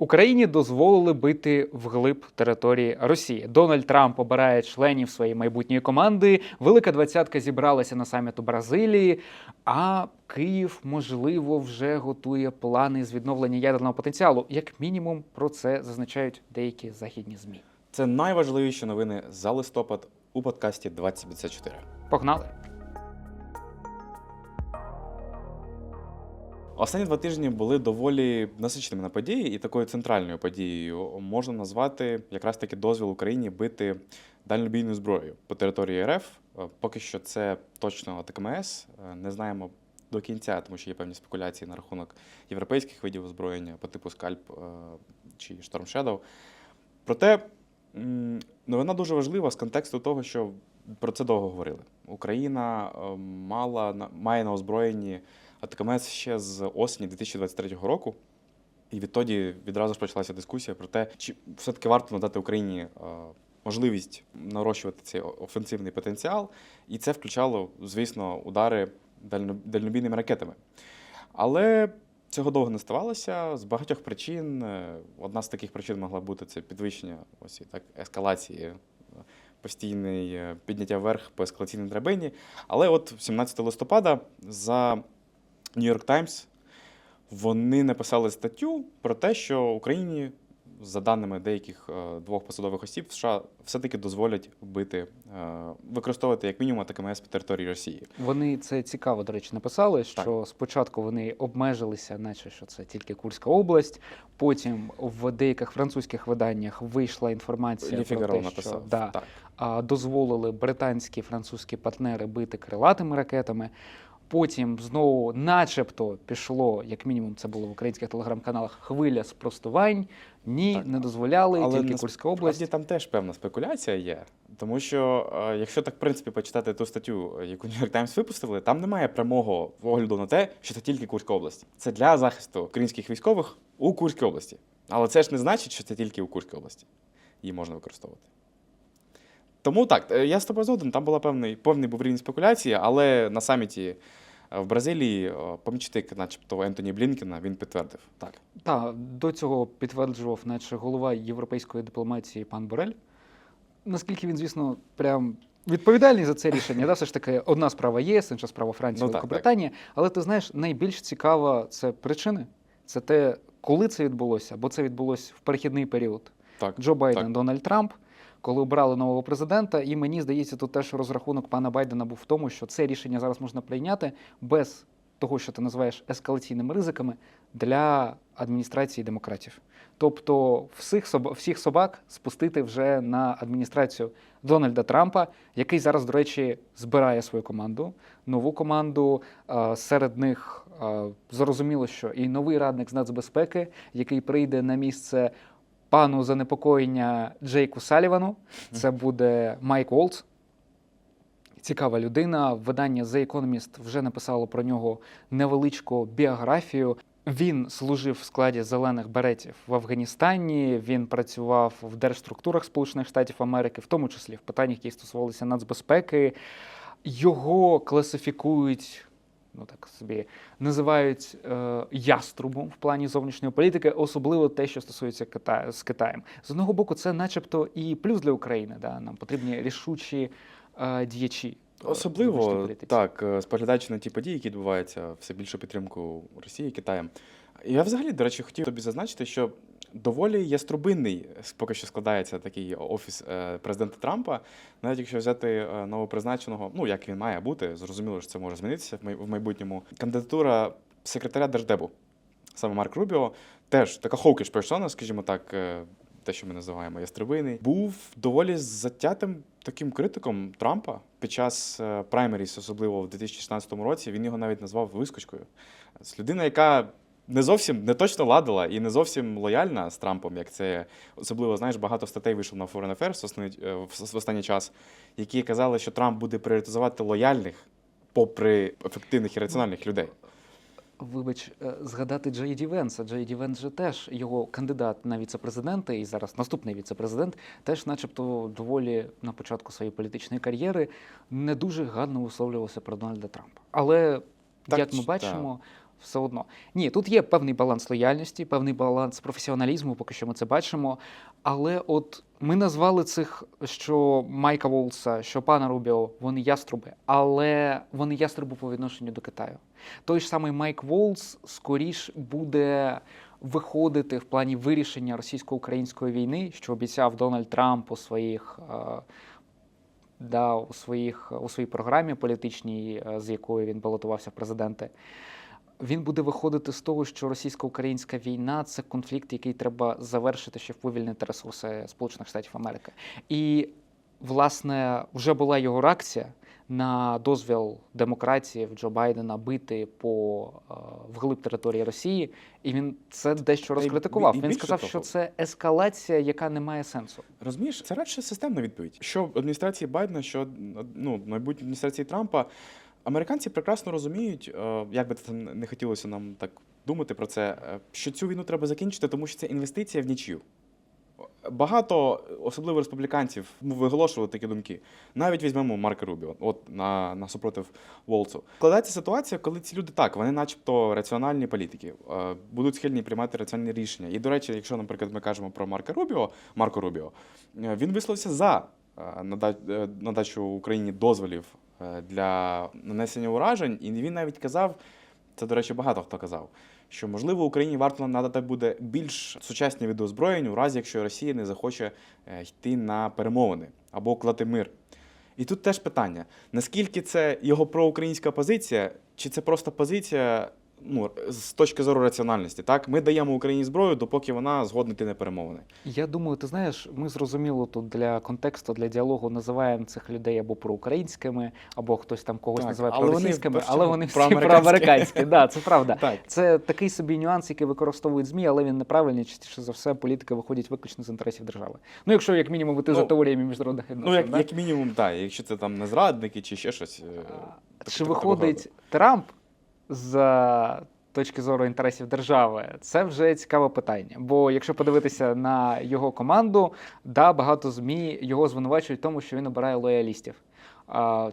Україні дозволили бити вглиб території Росії. Дональд Трамп обирає членів своєї майбутньої команди. Велика двадцятка зібралася на саміт у Бразилії. А Київ, можливо, вже готує плани з відновлення ядерного потенціалу. Як мінімум, про це зазначають деякі західні змі. Це найважливіші новини за листопад у подкасті 2054. Погнали! Останні два тижні були доволі насиченими на події, і такою центральною подією можна назвати якраз таки дозвіл Україні бити дальнобійною зброєю по території РФ. Е, Поки що це точно ТКМС. Е, Не знаємо до кінця, тому що є певні спекуляції на рахунок європейських видів озброєння по типу Скальп е, чи Storm Shadow. Проте новина дуже важлива з контексту того, що про це довго говорили. Україна мала має на озброєнні АТКМС ще з осені 2023 року. І відтоді відразу ж почалася дискусія про те, чи все-таки варто надати Україні е, можливість нарощувати цей офенсивний потенціал. І це включало, звісно, удари дальнобійними ракетами. Але цього довго не ставалося з багатьох причин. Е, Одна з таких причин могла бути це підвищення ось так ескалації, е, постійне підняття вверх по ескалаційній драбині. Але от 17 листопада за New York Times вони написали статтю про те, що Україні, за даними деяких е, двох посадових осіб, США все-таки дозволять вбити, е, використовувати як мінімум ТКМС по території Росії. Вони це цікаво, до речі, написали, що спочатку вони обмежилися, наче що це тільки Курська область. Потім в деяких французьких виданнях вийшла інформація Лі про Фігаро те, написав. що да, Так. дозволили британські французькі партнери бити крилатими ракетами. Потім знову, начебто, пішло, як мінімум, це було в українських телеграм-каналах, хвиля спростувань. Ні, Так. не дозволяли, Але тільки Курська область. там теж певна спекуляція є. Тому що, е, якщо так, в принципі, почитати ту статтю, яку New York Times випустили, там немає прямого огляду на те, що це тільки Курська область. Це для захисту українських військових у Курській області. Але це ж не значить, що це тільки у Курській області. Її можна використовувати. Тому так, е, я з тобою згоден, там була певний, певний був рівень спекуляції, але на саміті е, в Бразилії е, помічник, начебто Ентоні Блінкена, він підтвердив. Так. Так, до цього підтверджував, наче голова європейської дипломатії пан Борель. Наскільки він, звісно, прям відповідальний за це рішення, да, все ж таки одна справа ЄС, інша справа Франція, Ну, так, Великобританія. Але ти знаєш, найбільш цікава це причини. Це те, коли це відбулося, бо це відбулося в перехідний період. Так. Джо Байден, так. Дональд Трамп, коли обрали нового президента. І мені здається, тут теж розрахунок пана Байдена був в тому, що це рішення зараз можна прийняти без того, що ти називаєш ескалаційними ризиками для адміністрації демократів. Тобто всіх, соб- всіх собак спустити вже на адміністрацію Дональда Трампа, який зараз, до речі, збирає свою команду, нову команду. Серед них зрозуміло, що і новий радник з нацбезпеки, який прийде на місце пану занепокоєння Джейку Салівану. Це буде Майк Волц. Цікава людина. Видання The Economist вже написало про нього невеличку біографію. Він служив в складі зелених беретів в Афганістані. Він працював в держструктурах Сполучених Штатів Америки, в тому числі в питаннях, які стосувалися нацбезпеки. Його класифікують, ну так собі називають е, яструбом в плані зовнішньої політики, особливо те, що стосується Китаю з Китаєм. З одного боку, це, начебто, і плюс для України. Да? Нам потрібні рішучі е, діячі. Особливо так, е, споглядаючи на ті події, які відбуваються, все більшу підтримку Росії, Китаєм. Я взагалі, до речі, хотів тобі зазначити, що доволі яструбинний поки що складається такий офіс е, президента Трампа. Навіть якщо взяти е, новопризначеного, ну як він має бути, зрозуміло, що це може змінитися в май- в майбутньому. Кандидатура секретаря Держдебу, саме Марк Рубіо, теж така хокіш персона, скажімо так. е, Те, що ми називаємо ястребиний, був доволі затятим таким критиком Трампа під час е, праймеріс, особливо в 2016 році. Він його навіть назвав вискочкою. З людина, яка не зовсім не точно ладила і не зовсім лояльна з Трампом, як це особливо знаєш, багато статей вийшло на Foreign Affairs в останній, е, останній час, які казали, що Трамп буде пріоритизувати лояльних, попри ефективних і раціональних людей. Вибач, е, згадати Джей Ді Венса. Джей Ді Венс же теж його кандидат на віце-президента, і зараз наступний віце-президент, теж, начебто, доволі на початку своєї політичної кар'єри не дуже гарно висловлювався про Дональда Трампа. Але Так, як ми бачимо, все одно. Ні, тут є певний баланс лояльності, певний баланс професіоналізму, поки що ми це бачимо. Але от ми назвали цих, що Майка Волса, що пана Рубіо, вони яструби, але вони яструби по відношенню до Китаю. Той ж самий Майк Волс скоріш буде виходити в плані вирішення російсько-української війни, що обіцяв Дональд Трамп у своїх. е, Да, у, своїх, у своїй програмі політичній, е, з якою він балотувався в президенти, він буде виходити з того, що російсько-українська війна це конфлікт, який треба завершити, щоб вивільнити ресурси Сполучених Штатів Америки. І, власне, вже була його реакція на дозвіл демократії в Джо Байдена бити по е, вглиб території Росії, і він це дещо розкритикував. Він сказав, що це ескалація, яка не має сенсу. Розумієш, це радше системна відповідь. Що в адміністрації Байдена, що ну, майбутній адміністрації Трампа, американці прекрасно розуміють, е, як би це не хотілося нам так думати про це, е, що цю війну треба закінчити, тому що це інвестиція в нічию. Багато, особливо республіканців, виголошували такі думки. Навіть візьмемо Марка Рубіо, от на, на супротив Волцу. Складається ситуація, коли ці люди так, вони, начебто, раціональні політики, е, будуть схильні приймати раціональні рішення. І, до речі, якщо, наприклад, ми кажемо про Марка Рубіо, Марко Рубіо, він висловився за нада- надачу Україні дозволів для нанесення уражень, і він навіть казав, це, до речі, багато хто казав, що можливо Україні варто надати буде більш сучасні види озброєнь, у разі якщо Росія не захоче е, йти на перемовини або уклати мир. І тут теж питання: наскільки це його проукраїнська позиція, чи це просто позиція ну, з точки зору раціональності? Так, ми даємо Україні зброю, допоки вона згодна йти на перемовини. Я думаю, ти знаєш, ми зрозуміло тут для контексту, для діалогу називаємо цих людей або проукраїнськими, або хтось там когось Так, називає проросійськими, але вони всі проамериканські. Да, це правда. Так. Це такий собі нюанс, який використовують ЗМІ, але він неправильний. Частіше за все, політики виходять виключно з інтересів держави. Ну, якщо як мінімум за Ну, теоріями міжнародних Ну, як, да? як мінімум, так, якщо це там не зрадники чи ще щось. е, А, так- Чи так- виходить такого Трамп з точки зору інтересів держави? Це вже цікаве питання. Бо якщо подивитися на його команду, да, багато ЗМІ його звинувачують в тому, що він обирає лоялістів.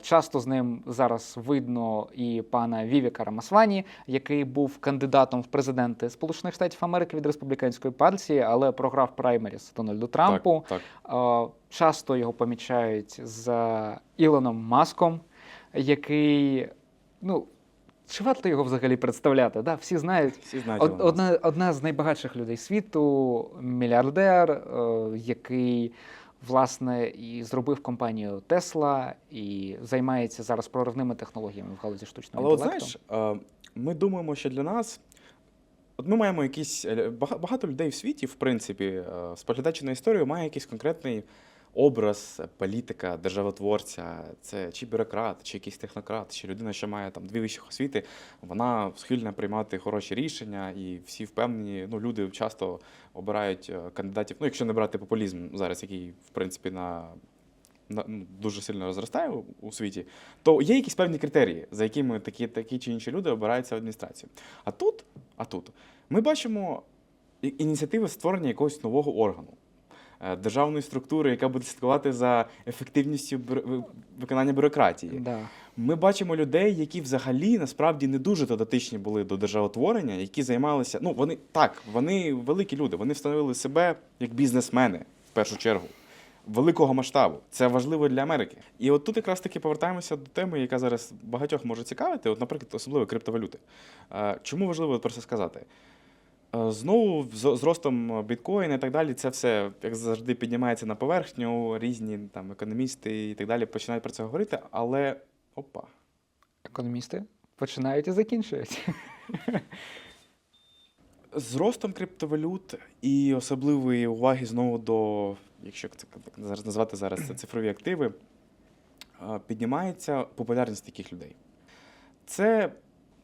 Часто з ним зараз видно і пана Вівіка Рамасвані, який був кандидатом в президенти Сполучених Штатів Америки від республіканської партії, але програв праймеріс Дональду Трампу. Так, так. Часто його помічають з Ілоном Маском, який, ну, чи варто його взагалі представляти? Да? Всі знають. Всі знають. Од- Одна, одна з найбагатших людей світу, мільярдер, е, який, власне, і зробив компанію Тесла і займається зараз проривними технологіями в галузі штучного Але інтелекту. знаєш, е, ми думаємо, що для нас. От ми маємо якісь е, багато людей в світі, в принципі, е, споглядаючи на історію, має якийсь конкретний образ політика, державотворця, це чи бюрократ, чи якийсь технократ, чи людина, що має там дві вищих освіти, вона схильна приймати хороші рішення, і всі впевнені. Ну, люди часто обирають е, кандидатів. Ну, якщо не брати популізм зараз, який в принципі на. ну, Дуже сильно розростає у, світі, то є якісь певні критерії, за якими такі, такі чи інші люди обираються в адміністрацію. А тут, а тут ми бачимо ініціативи створення якогось нового органу, державної структури, яка буде слідкувати за ефективністю виконання бюрократії. Да. Ми бачимо людей, які взагалі насправді не дуже дотичні були до державотворення, які займалися. Ну, вони так, вони великі люди, вони встановили себе як бізнесмени в першу чергу. Великого масштабу. Це важливо для Америки. І от тут якраз таки повертаємося до теми, яка зараз багатьох може цікавити, от, наприклад, особливо криптовалюти. Е, Чому важливо про це сказати? Е, Знову з з ростом біткоїна і так далі, це все, як завжди, піднімається на поверхню, різні там економісти і так далі починають про це говорити, але опа. Економісти починають і закінчують. З ростом криптовалют і особливої уваги знову до, якщо це зараз назвати зараз це цифрові активи, е, піднімається популярність таких людей. Це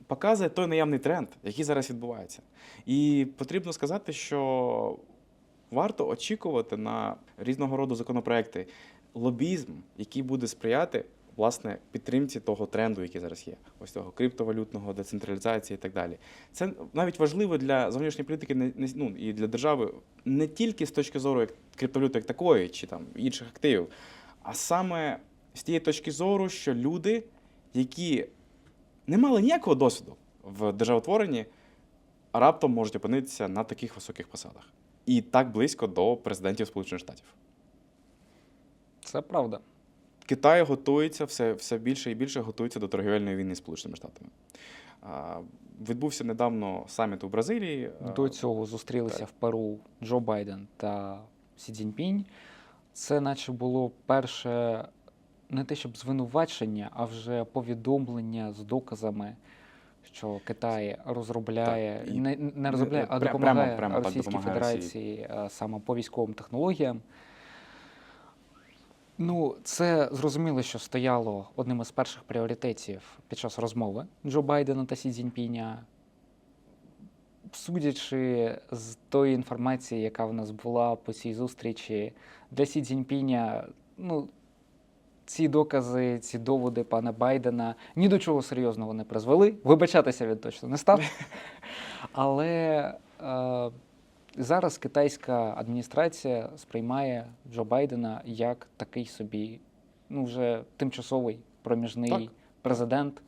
показує той наявний тренд, який зараз відбувається. І потрібно сказати, що варто очікувати на різного роду законопроекти, лобізм, який буде сприяти власне підтримці того тренду, який зараз є, ось того криптовалютного, децентралізації і так далі. Це навіть важливо для зовнішньої політики не- ну, і для держави не тільки з точки зору як криптовалюти як такої, чи там інших активів, а саме з тієї точки зору, що люди, які не мали ніякого досвіду в державотворенні раптом можуть опинитися на таких високих посадах. І так близько до президентів Сполучених Штатів. Це правда. Китай готується все, все більше і більше готується до торгівельної війни з Сполученими Штатами. А, Відбувся недавно саміт у Бразилії. До цього зустрілися так. в Перу Джо Байден та Сі Цзіньпінь. Це наче було перше не те, щоб звинувачення, а вже повідомлення з доказами, що Китай розробляє, Так, і не, не розробляє, а пря- прямо- допомагає прямо так Російській допомагає Федерації а, саме по військовим технологіям. Ну, це зрозуміло, що стояло одним із перших пріоритетів під час розмови Джо Байдена та Сі Цзіньпіня. Судячи з тої інформації, яка в нас була по цій зустрічі, для Сі Цзіньпіня, ну, ці докази, ці доводи пана Байдена ні до чого серйозного не призвели. Вибачатися він точно не став. Але е, зараз китайська адміністрація сприймає Джо Байдена як такий собі, ну вже тимчасовий проміжний Так. президент,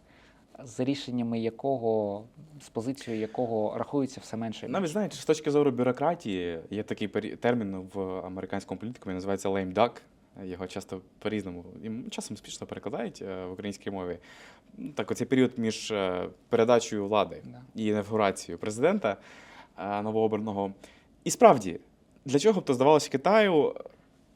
за рішеннями якого, з позицією якого рахується все менше. Навіть знаєте, з точки зору бюрократії є такий термін в американському політикумі, називається lame duck. Його часто по-різному і часом спішно перекладають е, в українській мові. Так, оцей період між е, передачею влади і інавгурацією президента е, новообраного. І справді, для чого б то здавалося Китаю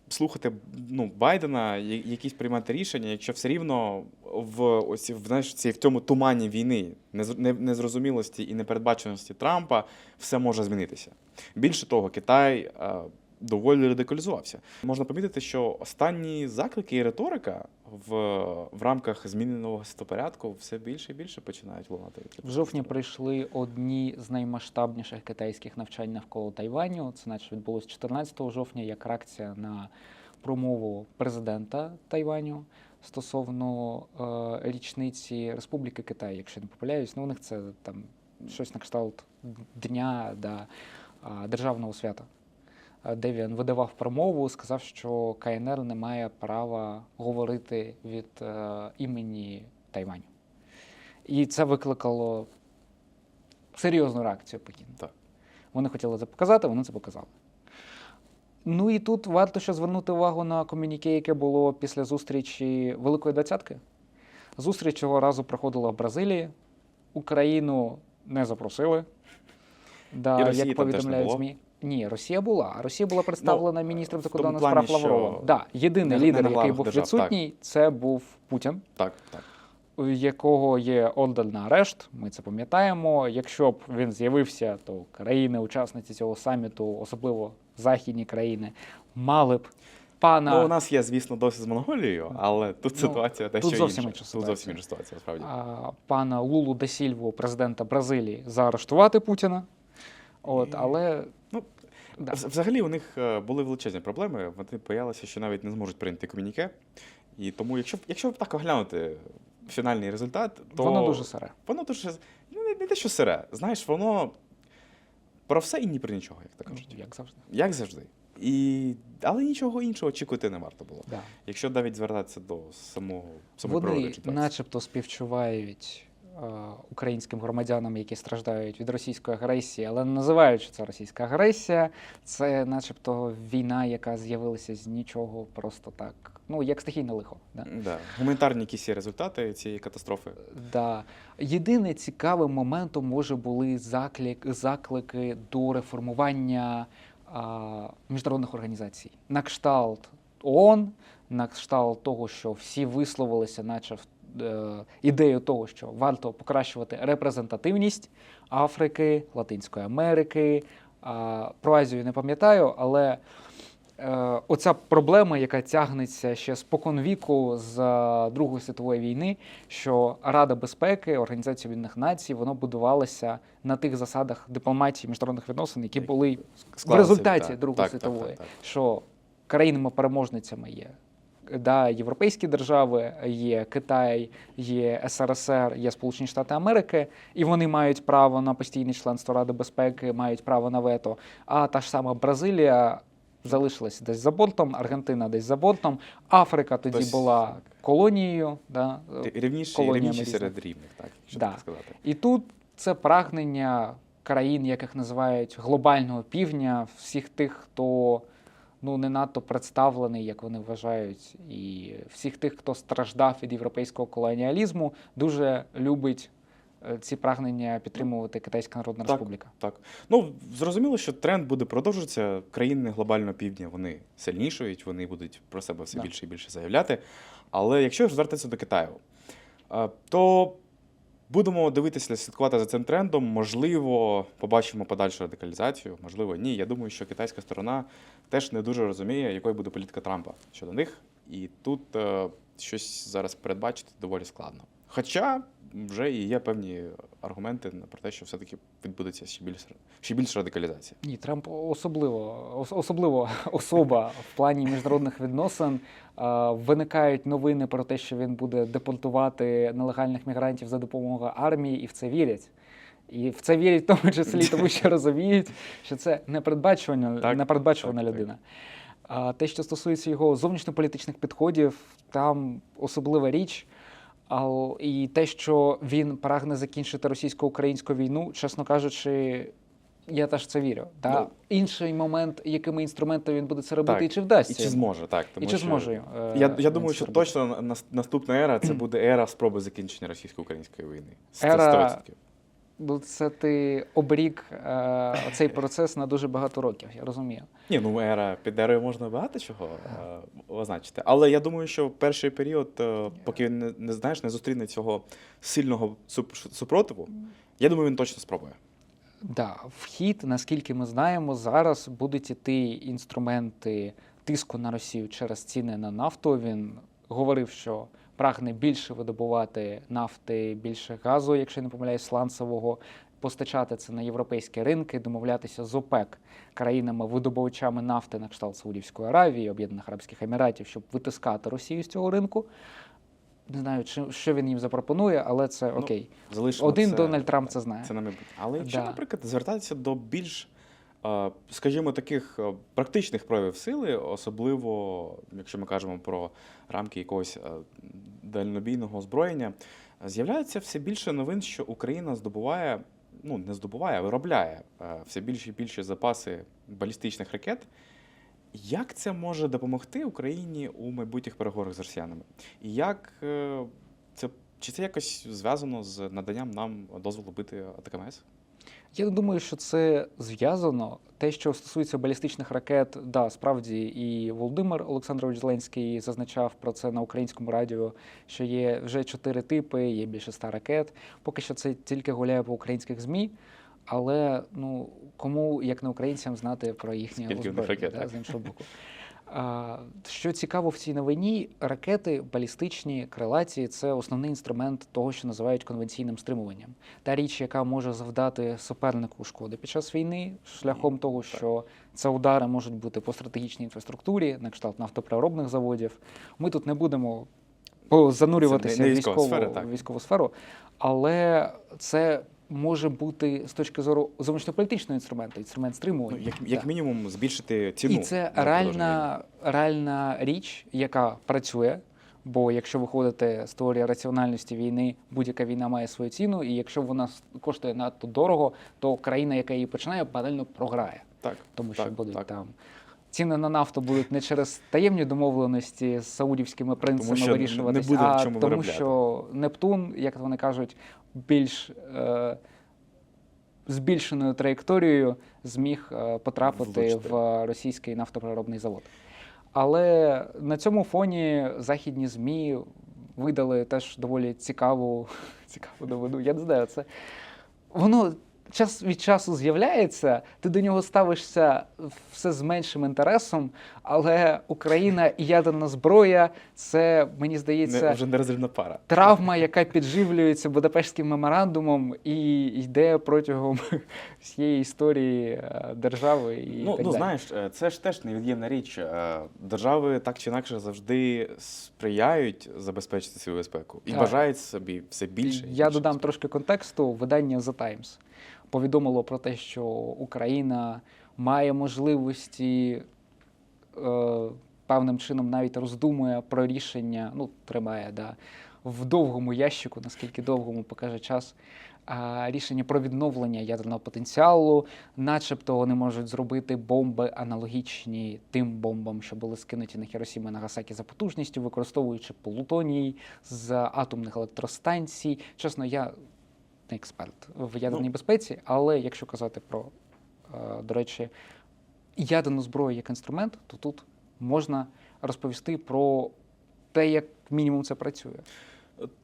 слухати ну, Байдена, якісь приймати рішення, якщо все рівно в ось в, знаєш, цій, в цьому тумані війни, нез- незрозумілості і непередбаченості Трампа, все може змінитися. Більше того, Китай доволі радикалізувався. Можна помітити, що останні заклики і риторика в, в рамках зміненого світопорядку все більше і більше починають лунати. В жовтні прийшли одні з наймасштабніших китайських навчань навколо Тайваню. Це наче відбулось 14 жовтня як реакція на промову президента Тайваню стосовно е, річниці Республіки Китай, якщо не помиляюсь. Ну, у них це там щось на кшталт дня да, державного свята. Е, Де він видавав промову, сказав, що КНР не має права говорити від е, імені Тайваню. І це викликало серйозну реакцію Пекіну. Так. Вони хотіли це показати, вони це показали. Ну і тут варто ще звернути увагу на комюніке, яке було після зустрічі Великої Двадцятки. Зустріч цього разу проходила в Бразилії. Україну не запросили. Да, І Росії як повідомляють? ЗМІ. Ні, Росія була. Росія була представлена міністром закордонних справ Лавровим. Да, єдиний не- не лідер, на який був держав, відсутній, це був Путін Так, так. у якого є ордер на арешт. Ми це пам'ятаємо. Якщо б він з'явився, то країни-учасниці цього саміту, особливо західні країни, мали б пана Ну, у нас є, звісно, досвід з Монголією, але тут Ну, ситуація дещо тут зовсім інша. інша Тут зовсім інша ситуація, насправді. а, пана Лулу де Сільву, президента Бразилії, заарештувати Путіна. От, але Ну, да. Взагалі у них е, були величезні проблеми. Вони боялися, що навіть не зможуть прийняти комюніке. І тому, якщо, якщо так оглянути фінальний результат, то воно дуже сире. воно дуже ну, не, не те, що сире. Знаєш, воно про все і ні про нічого, як то Ну, кажуть. як завжди. Як завжди. І... Але нічого іншого очікувати не варто було. Да. Якщо навіть звертатися до самого самої Вони начебто співчувають українським громадянам, які страждають від російської агресії, але не називають, що це російська агресія. Це начебто війна, яка з'явилася з нічого, просто так. Ну, як стихійне лихо. Да? Да. Гуманітарні якісь є результати цієї катастрофи. Да. Єдине цікавим моментом може були заклик, заклики до реформування а, міжнародних організацій. На кшталт ООН, на кшталт того, що всі висловилися, наче в- е, ідею того, що варто покращувати репрезентативність Африки, Латинської Америки. Про Азію не пам'ятаю, але е, оця проблема, яка тягнеться ще спокон віку з е, Другої світової війни, що Рада безпеки, Організація Об'єднаних Націй, воно будувалося на тих засадах дипломатії міжнародних відносин, які були в результаті так, Другої так, так, світової, так, так. що країнами-переможницями є. Да, європейські держави, є Китай, є СРСР, є Сполучені Штати Америки, і вони мають право на постійне членство Ради безпеки, мають право на вето. А та ж сама Бразилія залишилася десь за бортом, Аргентина десь за бортом, Африка тоді Тобто, була так. колонією. Да, Рівніші, рівніші серед рівних, так, якщо Да. так сказати. і тут це прагнення країн, яких називають глобального півдня, всіх тих, хто ну не надто представлений, як вони вважають, і всіх тих, хто страждав від європейського колоніалізму, дуже любить е, ці прагнення підтримувати Китайська Народна Так. Республіка. Так. Ну, зрозуміло, що тренд буде продовжуватися. Країни глобального півдня вони сильнішують, вони будуть про себе все Да. більше і більше заявляти. Але якщо ж звертатися до Китаю, е, то будемо дивитися, слідкувати за цим трендом. Можливо, побачимо подальшу радикалізацію, можливо, ні. Я думаю, що китайська сторона теж не дуже розуміє, якою буде політика Трампа щодо них. І тут е, щось зараз передбачити доволі складно. Хоча вже і є певні аргументи про те, що все-таки відбудеться ще більш ще більша радикалізація. Ні, Трамп особливо, особливо особа в плані міжнародних відносин. Виникають новини про те, що він буде депортувати нелегальних мігрантів за допомогою армії, і в це вірять. І в це вірять в тому числі, тому що розуміють, що це непередбачувана, Так, непередбачувана так, так. людина. А те, що стосується його зовнішньополітичних підходів, там особлива річ. І те, що він прагне закінчити російсько-українську війну, чесно кажучи, я теж це вірю. Та Ну. інший момент, якими інструментами він буде це робити, Так, і чи вдасться. І чи зможе, так. І чи зможе. е, Я, я думаю, що робити. точно наступна ера це буде ера спроби закінчення російсько-української війни. Це Ера- 100%. Бо це ти обрік е, цей процес на дуже багато років, я розумію. Ні, ну ера під ерою можна багато чого е, означити. Але я думаю, що перший період, е, поки він не, не знаєш, не зустріне цього сильного суп- супротиву, я думаю, він точно спробує. Да, вхід, наскільки ми знаємо, зараз будуть іти інструменти тиску на Росію через ціни на нафту. Він говорив, що прагне більше видобувати нафти, більше газу, якщо я не помиляюсь, сланцевого, постачати це на європейські ринки, домовлятися з ОПЕК країнами видобувачами нафти на кшталт Саудівської Аравії, Об'єднаних Арабських Еміратів, щоб витискати Росію з цього ринку. Не знаю, чи що він їм запропонує, але це Ну, окей. Залишимо Один це, Дональд Трамп це знає. Це майбутнє. Але якщо, Да. наприклад, звертатися до більш, скажімо, таких е, практичних проявів сили, особливо якщо ми кажемо про рамки якогось е, дальнобійного озброєння, з'являється все більше новин, що Україна здобуває, ну не здобуває, а виробляє е, все більші і більші запаси балістичних ракет. Як це може допомогти Україні у майбутніх переговорах з росіянами? І як це чи це якось зв'язано з наданням нам дозволу бити АТКМС? Я думаю, що це зв'язано. Те, що стосується балістичних ракет, да, справді і Володимир Олександрович Зеленський зазначав про це на українському радіо, що є вже чотири типи, є більше ста ракет. Поки що це тільки гуляє по українських ЗМІ. Але ну кому, як не українцям, знати про них озброєння, да, з іншого боку. Що цікаво в цій новині, ракети балістичні, крилаті це основний інструмент того, що називають конвенційним стримуванням. Та річ, яка може завдати супернику шкоди під час війни, шляхом того, що це удари можуть бути по стратегічній інфраструктурі, на кшталт нафтопереробних заводів. Ми тут не будемо занурюватися в військову, військову сферу, але це. Може бути з точки зору зовнішньополітичного інструменту, інструмент Ну, стримування. як, як мінімум, збільшити ціну. І це реальна, реальна річ, яка працює. Бо якщо виходити з теорії раціональності війни, будь-яка війна має свою ціну, і якщо вона коштує надто дорого, то країна, яка її починає, банально програє, Так, тому що так, будуть так. там. Ціни на нафту будуть не через таємні домовленості з саудівськими принцами що не вирішуватись, а чому тому, виробляти. що Нептун, як вони кажуть, більш е, збільшеною траєкторією зміг е, потрапити Влучити. в російський нафтопереробний завод. Але на цьому фоні західні ЗМІ видали теж доволі цікаву, цікаву новину. Я не знаю, це воно час від часу з'являється, ти до нього ставишся все з меншим інтересом, але Україна і ядерна зброя це, мені здається, Не, вже нерозривна пара. травма, яка підживлюється Будапештським меморандумом і йде протягом всієї історії е, держави. І Ну, так ну далі. знаєш, е, це ж теж невід'ємна річ. Е, Держави так чи інакше завжди сприяють забезпечити свою безпеку і Так. бажають собі все більше. Я більше додам трошки контексту. Видання The Times повідомило про те, що Україна має можливості е, певним чином навіть роздумує про рішення, ну, тримає, да, в довгому ящику, наскільки довгому покаже час. Рішення про відновлення ядерного потенціалу, начебто вони можуть зробити бомби аналогічні тим бомбам, що були скинуті на Хіросіму і Нагасакі за потужністю, використовуючи плутоній з атомних електростанцій. Чесно, я не експерт в ядерній Ну. безпеці, але якщо казати про, е, до речі, ядерну зброю як інструмент, то тут можна розповісти про те, як мінімум це працює.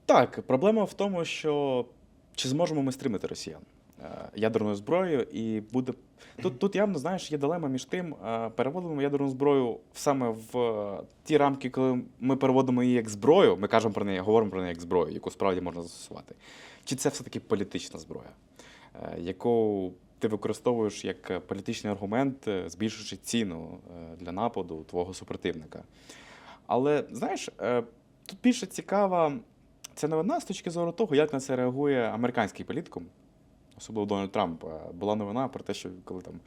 Так, проблема в тому, що чи зможемо ми стримати росіян е, ядерною зброєю, і буде тут, тут явно знаєш, є дилема між тим, е, переводимо ядерну зброю саме в ті рамки, коли ми переводимо її як зброю. Ми кажемо про неї, говоримо про неї як зброю, яку справді можна застосувати. Чи це все-таки політична зброя, е, яку ти використовуєш як е, політичний аргумент, е, збільшуючи ціну для нападу твого супротивника. Але знаєш, тут більше цікава це новина з точки зору того, як на це реагує американський політикум, особливо Дональд Трамп. Була новина про те, що коли там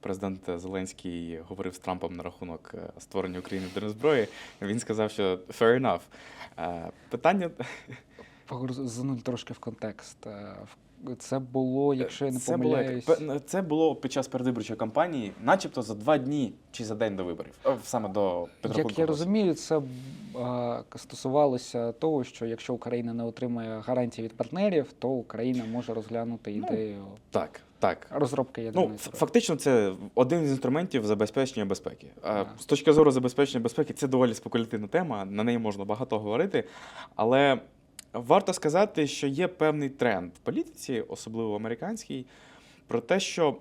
президент Зеленський говорив з Трампом на рахунок створення України ядерної зброї, він сказав, що fair enough. Питання Зануль трошки в контекст. Е, Це було, якщо я не це помиляюсь, пе- це було під час передвиборчої кампанії, начебто за два дні чи за день до виборів, Е, саме до підрахунку. Як я розумію, це е, стосувалося того, що якщо Україна не отримає гарантії від партнерів, то Україна може розглянути Ну, ідею Так, так. розробки Ну, ядерної зброї. фактично, це один з інструментів забезпечення безпеки. А З точки зору забезпечення безпеки, це доволі спекулятивна тема, на неї можна багато говорити. Але варто сказати, що є певний тренд в політиці, особливо американській, про те, що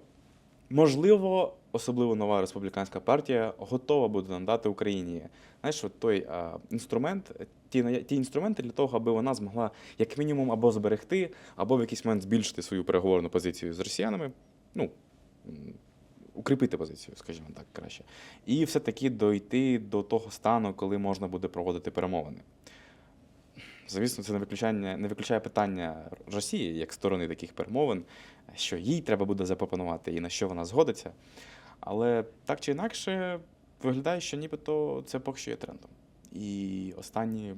можливо, особливо нова республіканська партія готова буде надати Україні знаєш, от той а, інструмент, ті, ті інструменти для того, аби вона змогла як мінімум або зберегти, або в якийсь момент збільшити свою переговорну позицію з росіянами. Ну, укріпити позицію, скажімо так, краще. І все-таки дойти до того стану, коли можна буде проводити перемовини. Звісно, це не виключання, не виключає питання Росії як сторони таких перемовин, що їй треба буде запропонувати і на що вона згодиться. Але так чи інакше, виглядає, що нібито це поки що є трендом. І останні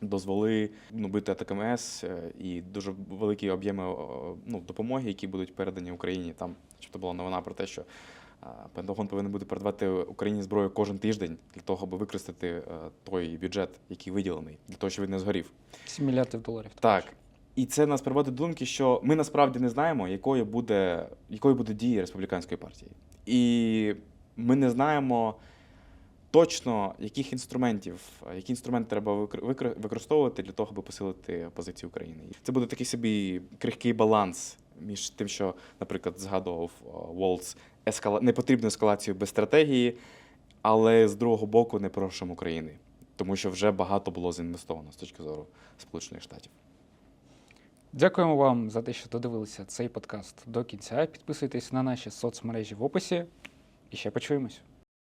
дозволи ну, бити АТКМС е, і дуже великі об'єми ну, допомоги, які будуть передані Україні. Там чи була новина про те, що Пентагон повинен буде передавати Україні зброю кожен тиждень для того, аби використати е, той бюджет, який виділений, для того, щоб він не згорів. 7 мільярдів доларів. Так. І це нас приводить до думки, що ми насправді не знаємо, якою буде, якою буде дія республіканської партії. І ми не знаємо точно, яких інструментів, які інструменти треба використовувати для того, аби посилити позицію України. Це буде такий собі крихкий баланс між тим, що, наприклад, згадував о, Волц, ескала... непотрібну ескалацію без стратегії, але з другого боку не прошу України. Тому що вже багато було зінвестовано з точки зору Сполучених Штатів. Дякуємо вам за те, що додивилися цей подкаст до кінця. Підписуйтесь на наші соцмережі в описі і ще почуємось.